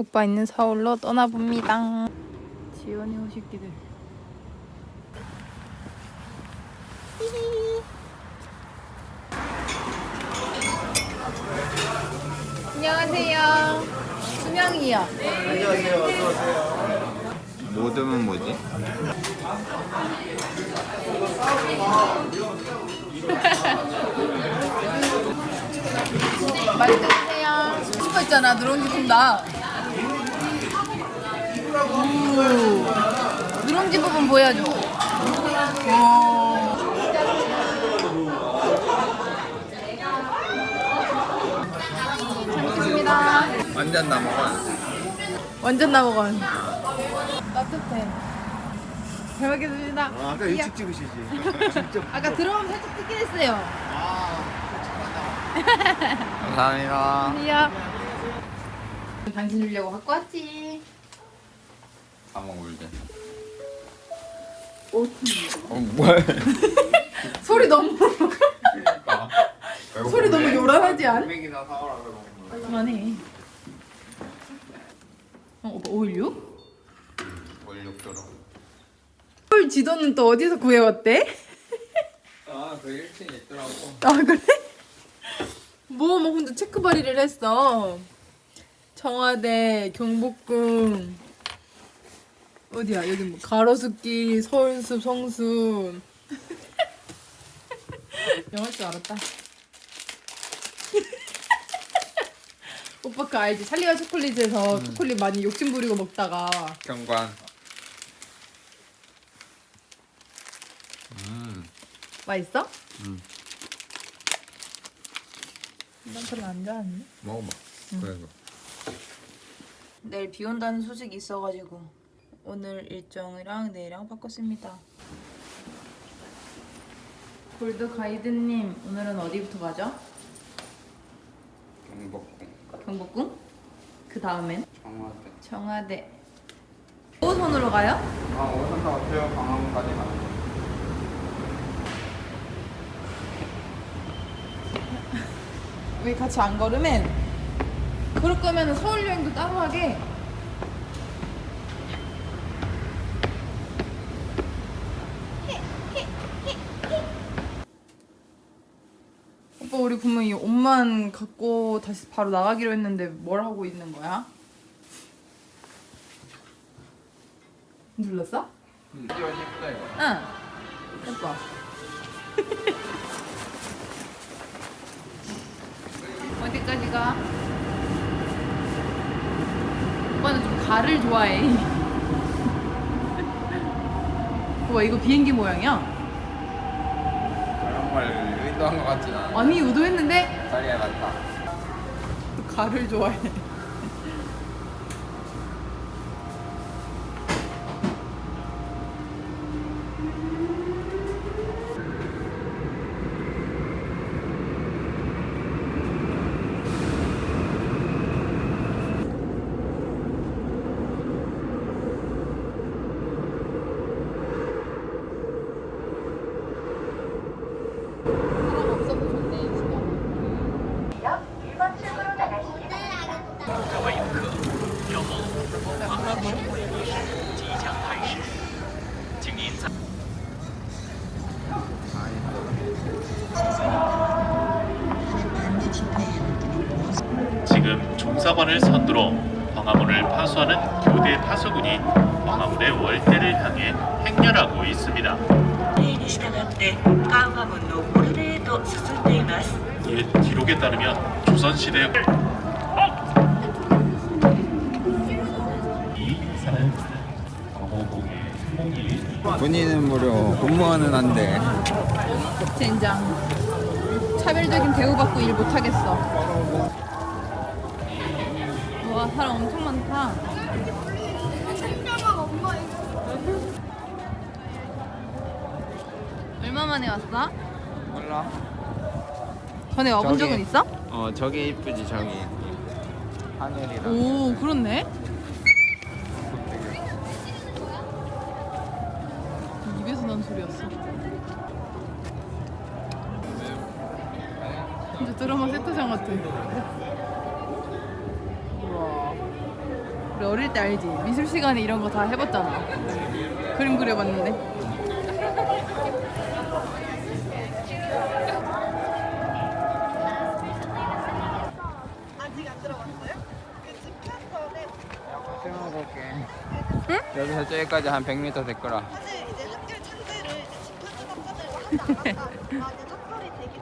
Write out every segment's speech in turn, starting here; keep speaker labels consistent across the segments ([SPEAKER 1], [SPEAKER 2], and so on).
[SPEAKER 1] 오빠 있는 서울로 떠나봅니다. 지연이 오시기를. 안녕하세요. 수명이요.
[SPEAKER 2] 모듬은 뭐지?
[SPEAKER 1] 많이 드세요.
[SPEAKER 3] 스파 있잖아 누룽지 푼다
[SPEAKER 1] 누룽지 부분 보여줘. 잘 먹겠습니다.
[SPEAKER 2] 완전 남아가
[SPEAKER 1] 완전 나먹은 따뜻해. 잘 먹겠습니다.
[SPEAKER 4] 아, 아까 일찍 찍으시지. 직접.
[SPEAKER 1] 아까 들어가면 살짝 뜨긴 했어요.
[SPEAKER 2] 감사합니다
[SPEAKER 1] 안녕. 당신 주려고 갖고 왔지.
[SPEAKER 2] 다 먹을 때 어, 뭐야
[SPEAKER 1] 소리 너무 소리 너무 요란하지 않?
[SPEAKER 2] 맥이나 사오라 그러고
[SPEAKER 1] 그만해. 어, 오빠 오일류?
[SPEAKER 2] 원육도로
[SPEAKER 1] 헐 지도는 또 어디서 구해왔대?
[SPEAKER 2] 아그 1층에 있더라고
[SPEAKER 1] 아 그래? 뭐, 뭐 혼자 체크 발의를 했어. 청와대, 경복궁, 어디야? 여기 뭐 가로수길, 서울숲, 성숲. 영어할 줄 알았다. 오빠 그 알지? 찰리와 초콜릿에서 초콜릿 많이 욕심 부리고 먹다가
[SPEAKER 2] 경관 음
[SPEAKER 1] 맛있어?
[SPEAKER 2] 음.
[SPEAKER 1] 난 별로 안 좋아하는데.
[SPEAKER 2] 먹어봐 그래도
[SPEAKER 1] 내일 비 온다는 소식이 있어가지고 오늘 일정이랑 내일이랑 바꿨습니다. 골드 가이드님 오늘은 어디부터 가죠?
[SPEAKER 2] 경복궁
[SPEAKER 1] 경복궁? 그 다음엔
[SPEAKER 2] 청와대
[SPEAKER 1] 청와대. 오손으로 가요?
[SPEAKER 2] 아 오선 다 어때요? 광화문까지 가는 거
[SPEAKER 1] 왜 같이 안 걸으면? 그럴 거면 서울 여행도 따로 하게. 우리 분명히 옷만 갖고 다시 바로 나가기로 했는데 뭘 하고 있는 거야? 눌렀어?
[SPEAKER 2] 이거
[SPEAKER 1] 응. 예뻐. 어디까지 가? 오빠는 좀 가를 좋아해. 와 이거 비행기 모양이야?
[SPEAKER 2] 그런 걸 의도한 것 같진 않아
[SPEAKER 1] 아니 의도했는데?
[SPEAKER 2] 자리에 갔다.
[SPEAKER 1] 가를 좋아해.
[SPEAKER 5] 역사관을 선두로 광화문을 파수하는 교대 파수군이 광화문의 월대를 향해 행렬하고 있습니다. 예, 기록에 따르면 조선시대 어!
[SPEAKER 2] 본인은 무료 공무원은 안돼.
[SPEAKER 1] 젠장. 차별적인 대우받고 일 못하겠어. 사람 엄청 많다. 얼마 만에 왔어?
[SPEAKER 2] 몰라
[SPEAKER 1] 전에 와본
[SPEAKER 2] 저기.
[SPEAKER 1] 적은 있어?
[SPEAKER 2] 어 저기 이쁘지 저기 하늘이랑
[SPEAKER 1] 오 그렇네. 입에서 난 소리였어. 진짜 드라마 세트장 같아. 우와. 우리 어릴 때 알지? 미술 시간에 이런 거 다 해봤잖아. 그림 그려봤는데.
[SPEAKER 2] 세워볼게. 응? 여기서 저기까지 한 100m 될 거라.
[SPEAKER 6] 사실 이제 학교 창제를 이제 집합 수업자들과 하지 않았다. 아, 이제 턱걸이 되게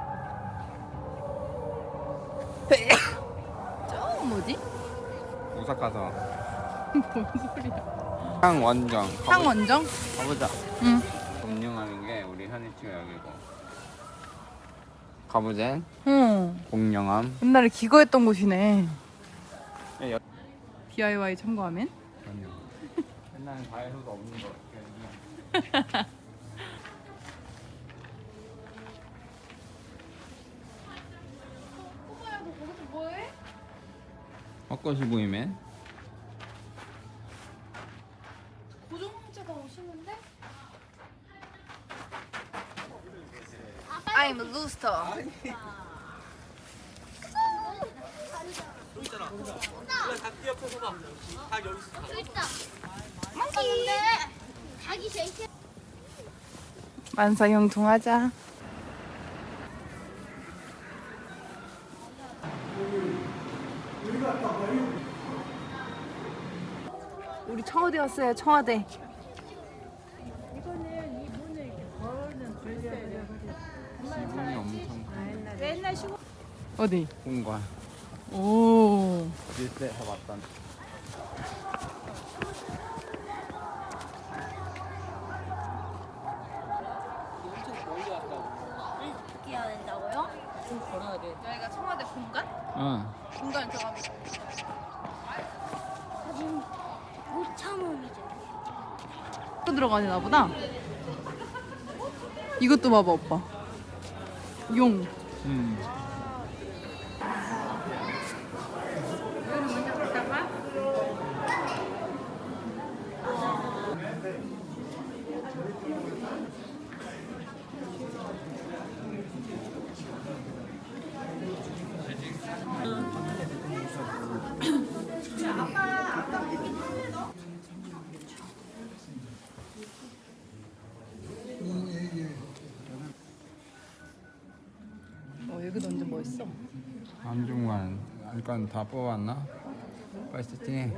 [SPEAKER 1] 저 뭐지?
[SPEAKER 2] 오사카서.
[SPEAKER 1] 뭔 소리야?
[SPEAKER 2] 향 원정.
[SPEAKER 1] 향 원정?
[SPEAKER 2] 가보자.
[SPEAKER 1] 응.
[SPEAKER 2] 공룡하는 게 우리 현이치가 여기고. 가보젠.
[SPEAKER 1] 응.
[SPEAKER 2] 공룡함.
[SPEAKER 1] 옛날에 기거했던 곳이네.
[SPEAKER 2] 예, 여-
[SPEAKER 1] DIY 참고하면?
[SPEAKER 2] 옛날엔 과일도 없는 거 같아. 벚꽃이 보이면
[SPEAKER 1] I'm a rooster.
[SPEAKER 7] 자기 제일
[SPEAKER 1] 만사형통하자. 우리 청와대 왔어요. 청와대.
[SPEAKER 2] 지붕이 엄청
[SPEAKER 1] 어디?
[SPEAKER 2] 공과
[SPEAKER 1] 오.
[SPEAKER 2] 뉴스에서 봤던
[SPEAKER 7] 뛰어야 된다고요?
[SPEAKER 1] 여기가 청와대 공간?
[SPEAKER 2] 어
[SPEAKER 1] 공간 들어가면
[SPEAKER 7] 사진 못 참음이죠.
[SPEAKER 1] 또 들어가나 보다. 이것도 봐봐 오빠. 용.
[SPEAKER 2] 음.
[SPEAKER 1] 있어.
[SPEAKER 2] 안중만 일단 다 뽑았나? 맛있지?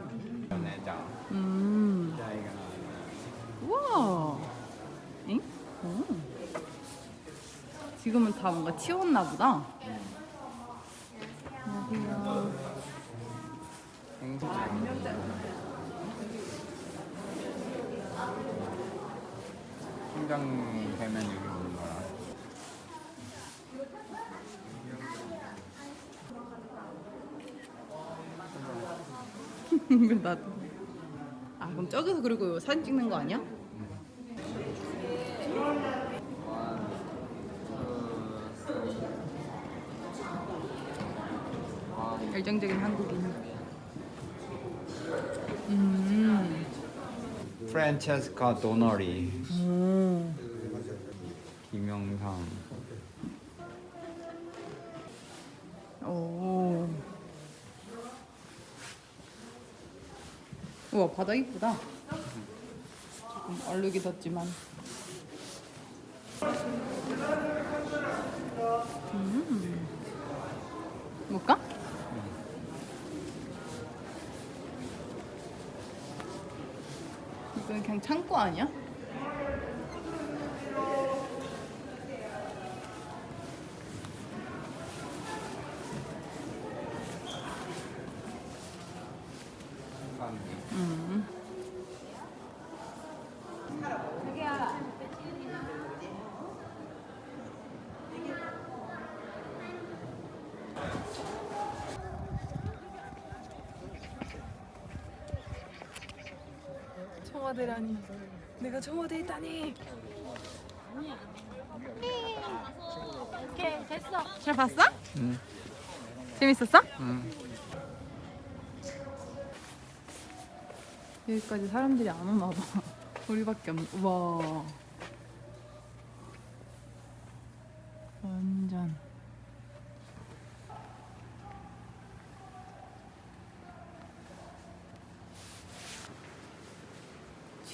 [SPEAKER 2] 내장
[SPEAKER 1] 음. 우와. 응? 오. 지금은 다 뭔가 치웠나 보다. 안녕하세요.
[SPEAKER 2] 심장 되면 여기 오는 거라
[SPEAKER 1] 나도. 아 그럼 저기서 그리고 사진 찍는 거 아니야? 열정적인 한국인. 음.
[SPEAKER 2] 프란체스카 도너리 김
[SPEAKER 1] 바다 이쁘다. 조금 얼룩이 졌지만. 음. 뭘까? 이건 그냥 창고 아니야? 음. 청와대라니. 내가 청와대에 있다니.
[SPEAKER 7] 오케이 됐어.
[SPEAKER 1] 잘 봤어?
[SPEAKER 2] 응.
[SPEAKER 1] 재밌었어?
[SPEAKER 2] 응.
[SPEAKER 1] 여기까지 사람들이 안 오나 봐. 우리밖에 없. 와. 완전.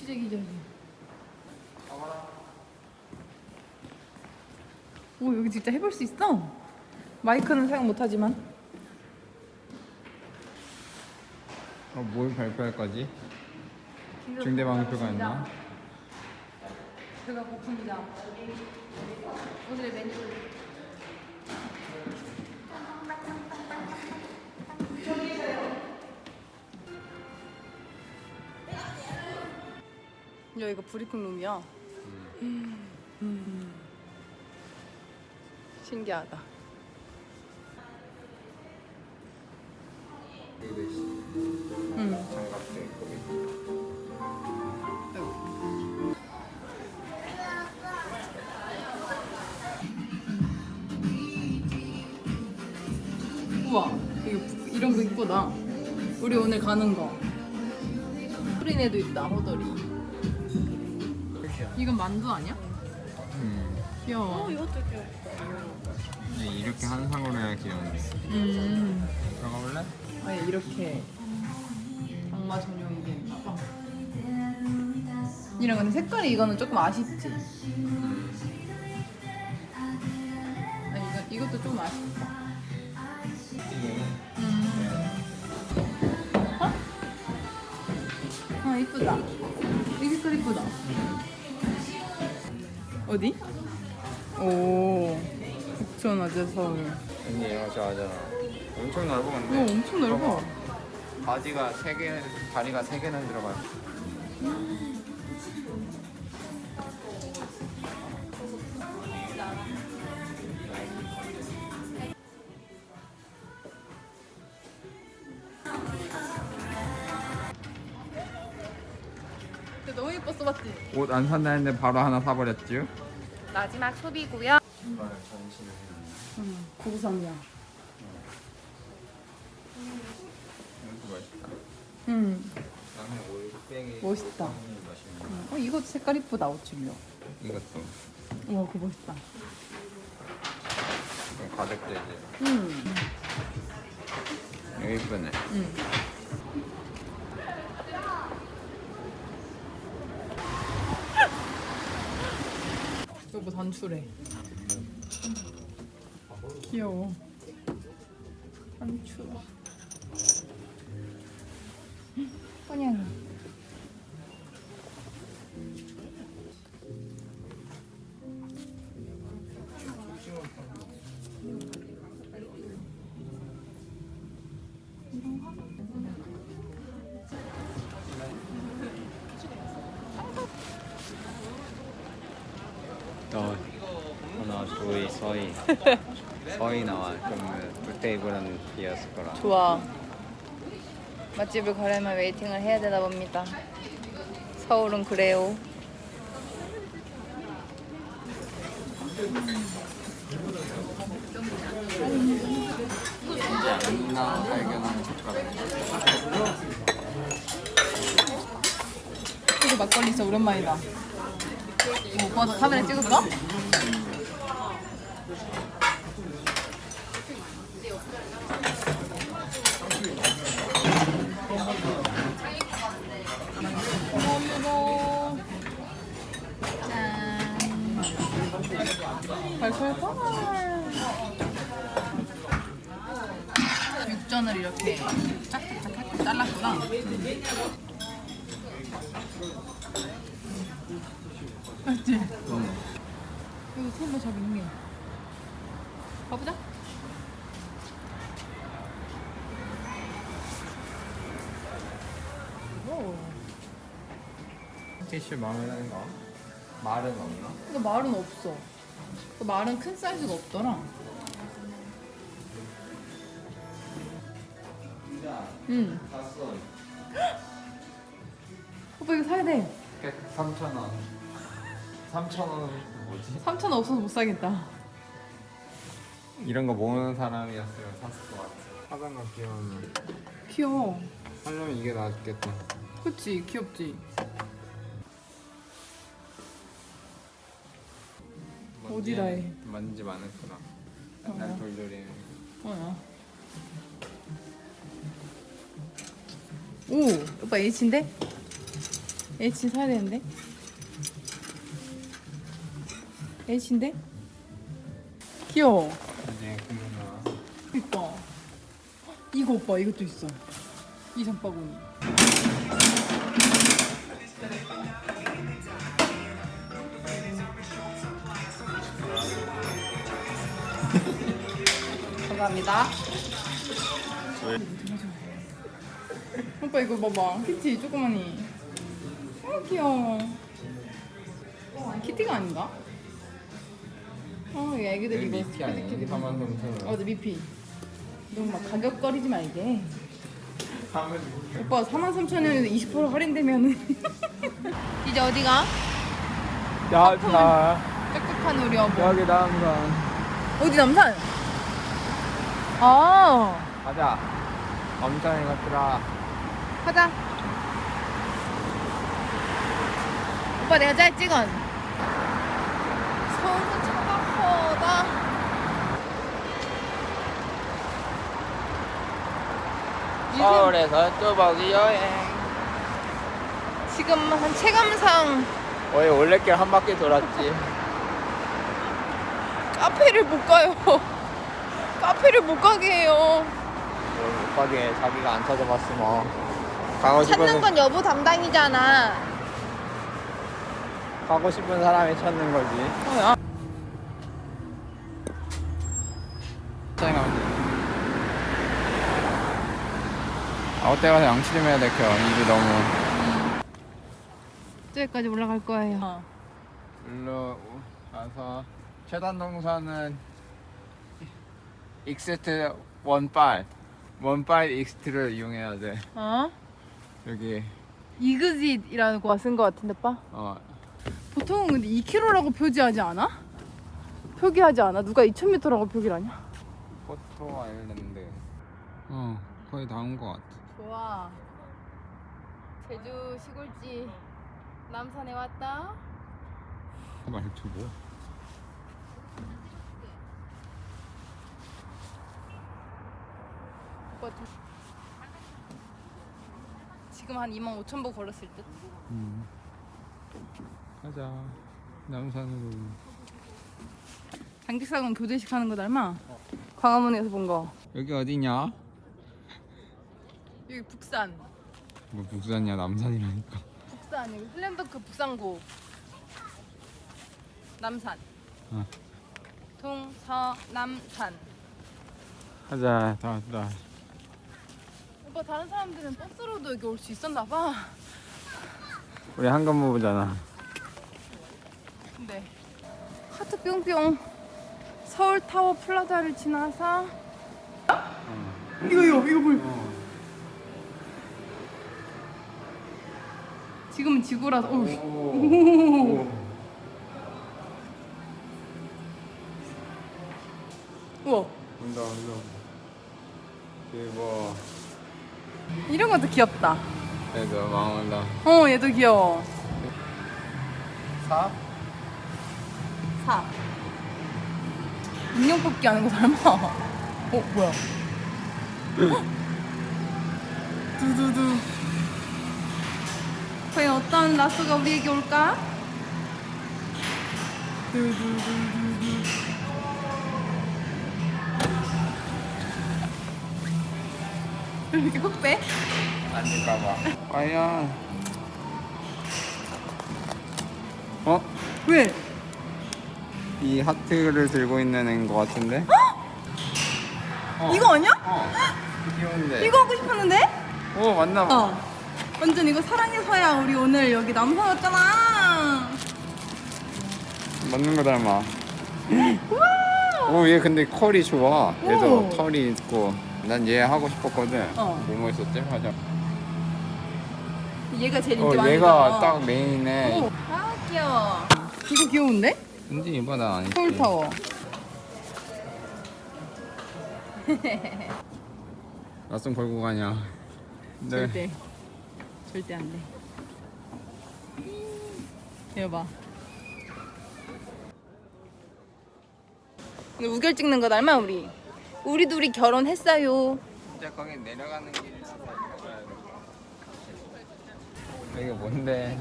[SPEAKER 1] 취재 기자님. 오 여기 진짜 해볼 수 있어? 마이크는 사용 못하지만.
[SPEAKER 2] 어, 뭘 발표할 거지? 중대 방표가 있나?
[SPEAKER 1] 배가 고픕니다. 오늘의 메뉴. 야 이거 브리핑 룸이야. 음. 신기하다. 음. 우와 이거 부- 이런 거 이쁘다. 우리 오늘 가는 거. 프린에도 있다 호돌이. 이건 만두 아니야?
[SPEAKER 2] 음.
[SPEAKER 1] 귀여워.
[SPEAKER 2] 근데 이렇게 한 상으로 해야 귀여운데.
[SPEAKER 1] 음.
[SPEAKER 2] 들어가 볼래?
[SPEAKER 1] 아예 이렇게 악마 전용이 있나 봐. 이런 근데 색깔이 이거는 조금 아쉽지. 아 이거 이것도 조금 아쉽 어디? 오 북촌 어제 서울.
[SPEAKER 2] 언니 이런 거 좋아하잖아. 엄청 넓어
[SPEAKER 1] 오
[SPEAKER 2] 근데.
[SPEAKER 1] 엄청 넓어.
[SPEAKER 2] 바지가 세 개, 다리가 세 개는 들어가요.
[SPEAKER 1] 근데 너무 예뻤어 맞지?
[SPEAKER 2] 옷 안 산다 했는데 바로 하나 사버렸죠?
[SPEAKER 1] 마지막 소비고요. 음, 고구상이야.
[SPEAKER 2] 이것도 맛있다.
[SPEAKER 1] 음,
[SPEAKER 2] 나는 올빼기
[SPEAKER 1] 멋있다.
[SPEAKER 2] 맛있는
[SPEAKER 1] 어 이거 색깔 이쁘다 오칠려.
[SPEAKER 2] 이것도
[SPEAKER 1] 우와 그거 멋있다.
[SPEAKER 2] 좀 가득되지.
[SPEAKER 1] 음,
[SPEAKER 2] 이거 이쁘네.
[SPEAKER 1] 음. 여보 단추래. 귀여워. 단추.
[SPEAKER 2] 어, 서희. 서희 나와. 그러면 두 테이블은 비었을 거라.
[SPEAKER 1] 좋아. 맛집을 가려면 웨이팅을 해야 되나 봅니다. 서울은 그래요.
[SPEAKER 2] 나 발견한 숟가락.
[SPEAKER 1] 이거 막걸리 진짜 오랜만이다. 뭐, 오빠 카메라 찍을까? 감사합니다. 짠. 발팔팔. 육전을 이렇게 짝짝짝 잘랐구나. 맞지? 여기 테이블 잘 있네. 가보자. 오.
[SPEAKER 2] 티슈 마음에 드는 거? 말은 없나?
[SPEAKER 1] 근데 말은 없어. 그 말은 큰 사이즈가 없더라. 응. 오빠 이거 사야 돼.
[SPEAKER 2] 3,000원. 3,000원은 뭐지?
[SPEAKER 1] 3천 원 없어서 못 사겠다.
[SPEAKER 2] 이런 거 모으는 사람이었으면 샀을 것 같아. 화장가 귀여우면.
[SPEAKER 1] 귀여워.
[SPEAKER 2] 하려면 이게 낫겠다.
[SPEAKER 1] 그치? 귀엽지? 어디다 해?
[SPEAKER 2] 먼지 많았구나. 맨날
[SPEAKER 1] 어.
[SPEAKER 2] 돌돌이.
[SPEAKER 1] 뭐야? 오, 오빠 H인데? H 사야 되는데. H인데? 귀여워.
[SPEAKER 2] 이제 그러면
[SPEAKER 1] 이뻐. 이거 오빠 이것도 있어. 이 장바구니. 감사합니다. 오빠 이거 봐봐. 키티 조그마니. 어 귀여워. 키티가 아닌가? 어, 이 애기들 이거
[SPEAKER 2] 미피 아니야?
[SPEAKER 1] 키티
[SPEAKER 2] 4만 3천 원.
[SPEAKER 1] 맞아 미피 너무 막 가격거리지 말게 오빠 43,000원인데 20% 할인되면은 이제 어디가?
[SPEAKER 2] 야, 자,
[SPEAKER 1] 짝짝한 우리 여보
[SPEAKER 2] 여기 남산.
[SPEAKER 1] 어디 남산? 아
[SPEAKER 2] 가자. 엄청이 같더라.
[SPEAKER 1] 가자 오빠 내가 잘 찍은 서울은 차가워다
[SPEAKER 2] 서울에서 뚜벅이 여행.
[SPEAKER 1] 지금 한 체감상
[SPEAKER 2] 거의 올레길 한 바퀴 돌았지.
[SPEAKER 1] 카페를 못 가요 카페를 못 가게 해요
[SPEAKER 2] 못 가게 자기가 안 찾아봤으면. 가고
[SPEAKER 1] 찾는
[SPEAKER 2] 싶은
[SPEAKER 1] 건 여보 담당이잖아
[SPEAKER 2] 가고 싶은 사람이 찾는 거지.
[SPEAKER 1] 뭐야?
[SPEAKER 2] 차이 가면 돼. 아웃 때 가서 양치 좀 해야 돼, 그 이게 너무.
[SPEAKER 1] 저기까지 올라갈 거예요
[SPEAKER 2] 일로 가서 최단 동선은 익스트 원빨 원빨 익스트를 이용해야 돼.
[SPEAKER 1] 어?
[SPEAKER 2] 여기
[SPEAKER 1] 이그짓이라는 거 쓴 거 같은데 빠?
[SPEAKER 2] 어
[SPEAKER 1] 보통은 근데 2km라고 표지하지 않아? 표기하지 않아? 누가 2000m라고 표기를 하냐?
[SPEAKER 2] 포토 아일랜드. 어 거의 다온것 같아.
[SPEAKER 1] 좋아 제주 시골지 남산에 왔다
[SPEAKER 2] 말투 뭐?
[SPEAKER 1] 두... 지금 한 2만 5천 보 걸었을 듯
[SPEAKER 2] 음. 가자 남산으로.
[SPEAKER 1] 장기사관 교대식 하는 거 닮아 광화문에서 본 거
[SPEAKER 2] 여기 어디냐?
[SPEAKER 1] 여기 북산
[SPEAKER 2] 뭐 북산이야 남산이라니까.
[SPEAKER 1] 북산 여기 플랜버크 북산고 남산
[SPEAKER 2] 어.
[SPEAKER 1] 동서남산
[SPEAKER 2] 가자 다 왔다.
[SPEAKER 1] 오빠 다른 사람들은 버스로도 여기 올 수 있었나 봐.
[SPEAKER 2] 우리 한간무부잖아.
[SPEAKER 1] 근데 하트 뿅뿅. 서울 타워 플라자를 지나서. 이거 이거 이거 뭘 지금은 지구라서 어우 우와.
[SPEAKER 2] 온다 온다. 대박.
[SPEAKER 1] 이런 것도 귀엽다.
[SPEAKER 2] 얘도 막 온다.
[SPEAKER 1] 어 얘도 귀여워.
[SPEAKER 2] 사?
[SPEAKER 1] 사. 인형 뽑기 하는 거 닮아 어 뭐야? 두두두. 과연 어떤 라스가 우리에게 올까? 두두두두두 이렇게 훅 빼?
[SPEAKER 2] 아닐까봐. 과연. 어?
[SPEAKER 1] 왜?
[SPEAKER 2] 이 하트를 들고 있는 애인 것 같은데? 어.
[SPEAKER 1] 이거 아니야?
[SPEAKER 2] 어. 귀여운데.
[SPEAKER 1] 이거 하고 싶었는데?
[SPEAKER 2] 오 맞나 봐.
[SPEAKER 1] 어. 완전 이거 사랑의 서야 우리 오늘 여기 남산 왔잖아.
[SPEAKER 2] 맞는 거 닮아. 오얘 근데 컬이 좋아. 얘도
[SPEAKER 1] 오.
[SPEAKER 2] 털이 있고. 난 얘 하고 싶었거든.
[SPEAKER 1] 어.
[SPEAKER 2] 뭐뭐 있었지? 맞아.
[SPEAKER 1] 얘가 제일 인기
[SPEAKER 2] 어
[SPEAKER 1] 많은
[SPEAKER 2] 얘가 딱 메인에.
[SPEAKER 1] 오. 아 귀여워. 이거 귀여운데?
[SPEAKER 2] 근데 이봐 나 아니지.
[SPEAKER 1] 서울 타워.
[SPEAKER 2] 낯선 걸고 가냐. 네.
[SPEAKER 1] 절대. 절대 안 돼. 이거 봐. 이거 우결 찍는 거 닮아 우리. 우리 둘이 결혼했어요.
[SPEAKER 2] 진짜 거기 내려가는 길이 진짜 이게 뭔데?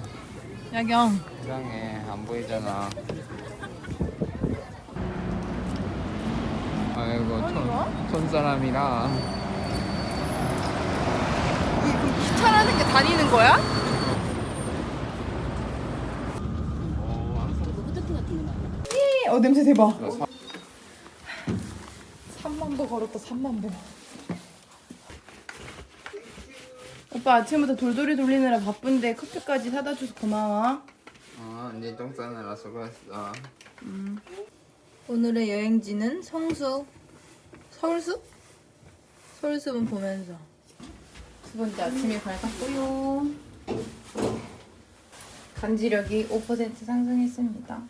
[SPEAKER 1] 야경.
[SPEAKER 2] 이상해 안 보이잖아. 아이고 촌, 촌 사람이라
[SPEAKER 1] 귀찮아서 게 다니는 거야? 어 냄새 대박. 3 만보 걸었다 3만 보. 오빠 아침부터 돌돌이 돌리느라 바쁜데 커피까지 사다 줘서 고마워.
[SPEAKER 2] 어 언니 똥 싸느라 수고했어.
[SPEAKER 1] 오늘의 여행지는 성수. 서울숲? 서울숲은 보면서 두 번째 아침이 밝았고요. 간지력이 5% 상승했습니다.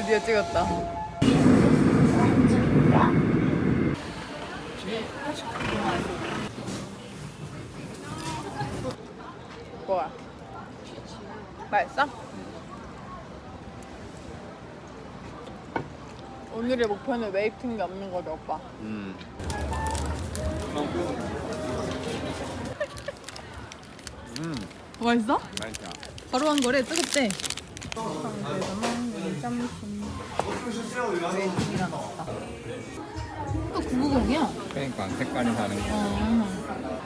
[SPEAKER 1] 드디어 찍었다. 뭐야? 맛있어? 오늘의 목표는 웨이팅 게 없는 거죠, 오빠.
[SPEAKER 2] 음. 음
[SPEAKER 1] 맛있어?
[SPEAKER 2] 맛있다.
[SPEAKER 1] 바로 한 거래, 뜨겁대. 그래서 먹는 점심. 웨이팅이랑 왔다. 또 990이야?
[SPEAKER 2] 그러니까 색깔이 다른 거.
[SPEAKER 1] 어.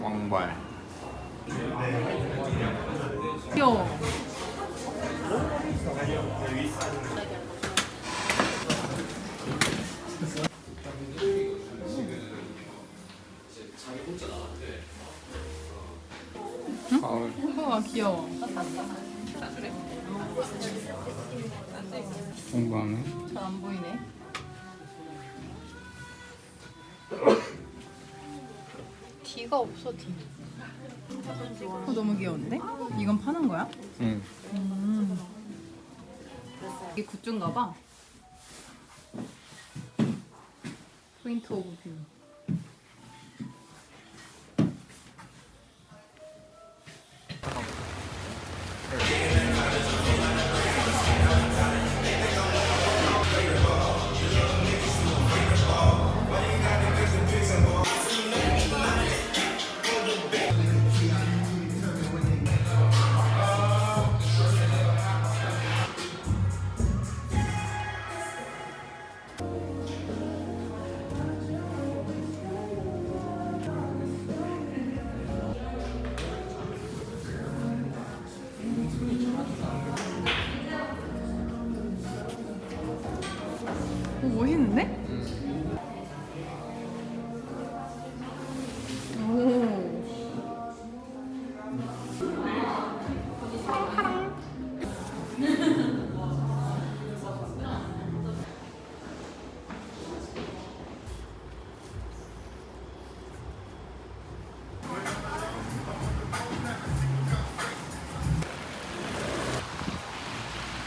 [SPEAKER 2] 왕발.
[SPEAKER 1] 귀여워. 귀여워.
[SPEAKER 2] 공부하네.
[SPEAKER 1] 잘 안 보이네. 뒤가 없어, 뒤. 어, 너무 귀여운데? 이건 파는 거야?
[SPEAKER 2] 응.
[SPEAKER 1] 이게 굿즈인가 봐. 포인트 오브 뷰.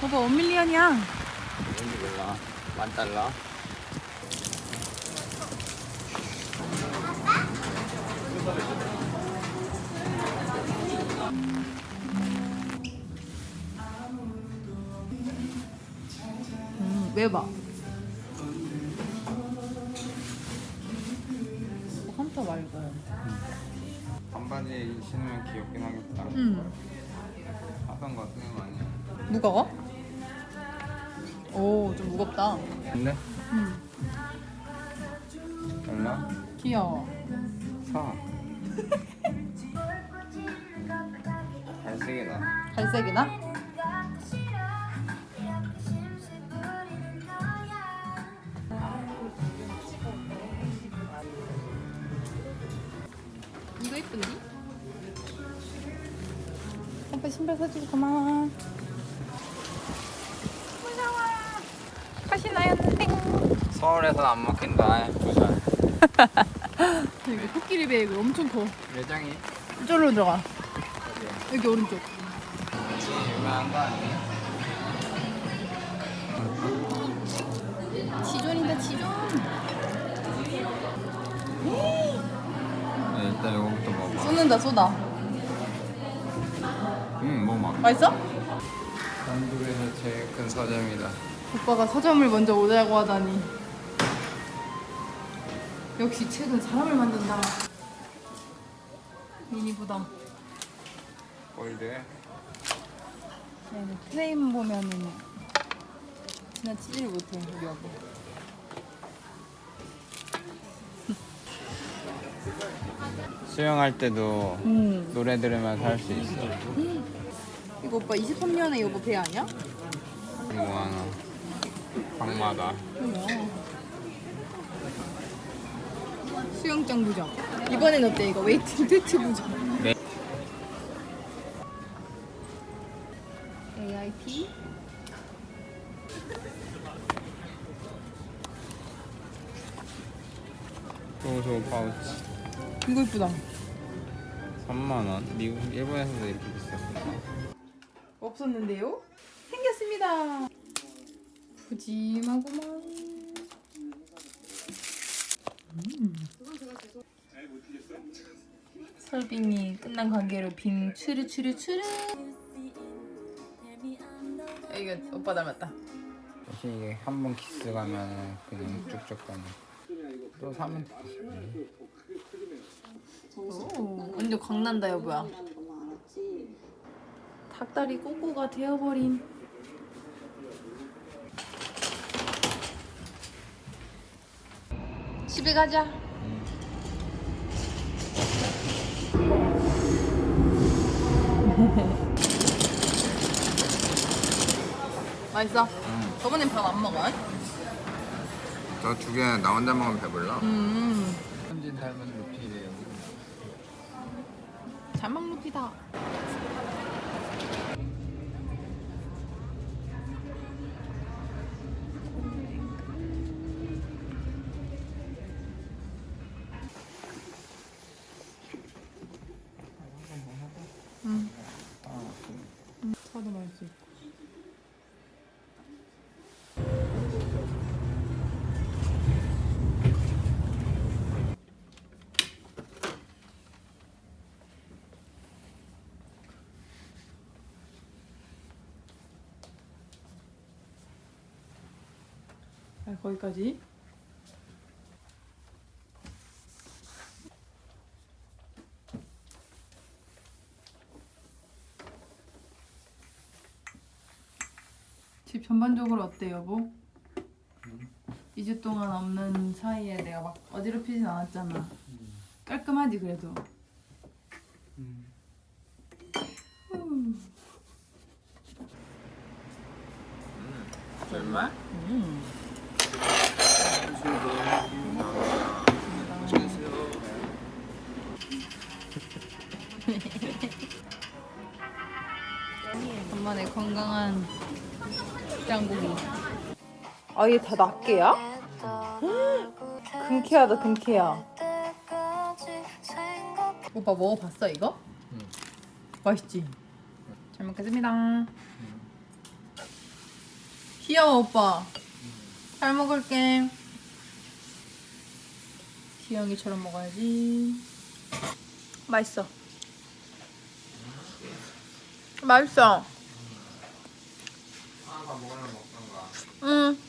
[SPEAKER 1] 오빠 원밀리언이야.
[SPEAKER 2] 뭔지 몰라. 만 달러.
[SPEAKER 1] 음, 왜 봐? 좀 무겁다.
[SPEAKER 2] 근데?
[SPEAKER 1] 음.
[SPEAKER 2] 달라?
[SPEAKER 1] 귀여워.
[SPEAKER 2] 사. 갈색이다.
[SPEAKER 1] 갈색이나? 이거 이쁜디? 오빠 신발 사줘서 고마워. 다시 나였는데.
[SPEAKER 2] 서울에서는 안 먹힌다. 부산.
[SPEAKER 1] 이거 코끼리 베이글 엄청 커.
[SPEAKER 2] 매장이
[SPEAKER 1] 이쪽으로 들어가. 여기 오른쪽.
[SPEAKER 2] 유명한 거 아니야?
[SPEAKER 1] 지존이다 지존.
[SPEAKER 2] 네, 일단 이거부터 먹어봐.
[SPEAKER 1] 쏟는다 쏟아.
[SPEAKER 2] 응, 먹어봐.
[SPEAKER 1] 맛있어?
[SPEAKER 2] 한국에서 제일 큰 서점이다.
[SPEAKER 1] 오빠가 서점을 먼저 오자고 하다니. 역시 책은 사람을 만든다. 미니 부담.
[SPEAKER 2] 골드.
[SPEAKER 1] 네, 프레임 보면은 지나치질 못해 우리 여보.
[SPEAKER 2] 수영할 때도
[SPEAKER 1] 음.
[SPEAKER 2] 노래 들으면서 할 수 있어.
[SPEAKER 1] 이거 오빠 23년에 여보 배 아니야?
[SPEAKER 2] 뭐 하나. 방마다.
[SPEAKER 1] 수영장 부정. 이번엔 어때 이거 웨이트 웨이트 부정.
[SPEAKER 2] 네.
[SPEAKER 1] AIP
[SPEAKER 2] 소소 파우치.
[SPEAKER 1] 이거 이쁘다.
[SPEAKER 2] 3만 원. 미국 일본에서도 이렇게 비쌌어.
[SPEAKER 1] 없었는데요? 생겼습니다. 푸짐하구만. 음. 설빙이 끝난 관계로 빈 추르 추르 추르. 아, 이거 오빠 닮았다.
[SPEAKER 2] 대신 이게 한 번 키스 가면 그냥 쭉쭉 가네. 또 사면 되지.
[SPEAKER 1] 오, 완전 광난다 여보야. 닭다리 꼬꼬가 되어버린. 집에 가자. 맛있어? 저번엔 밥 안 먹어?
[SPEAKER 2] 저 두 개 나 혼자 먹으면 배불러.
[SPEAKER 1] 음.
[SPEAKER 2] 현진 닮은 루피래요.
[SPEAKER 1] 잘 먹는 피다. 거기까지. 집 전반적으로 어때 여보? 2주 동안 없는 사이에 내가 막 어지럽히진 않았잖아. 깔끔하지 그래도. 음. 아얘 다 낱개야? 금캐하다 금캐야. 오빠 먹어봤어 이거?
[SPEAKER 2] 응.
[SPEAKER 1] 맛있지? 잘 먹겠습니다. 귀여워 오빠. 잘 먹을게. 기영이처럼 먹어야지. 맛있어. 맛있어.
[SPEAKER 2] 아까 먹으면 먹던가.
[SPEAKER 1] 응.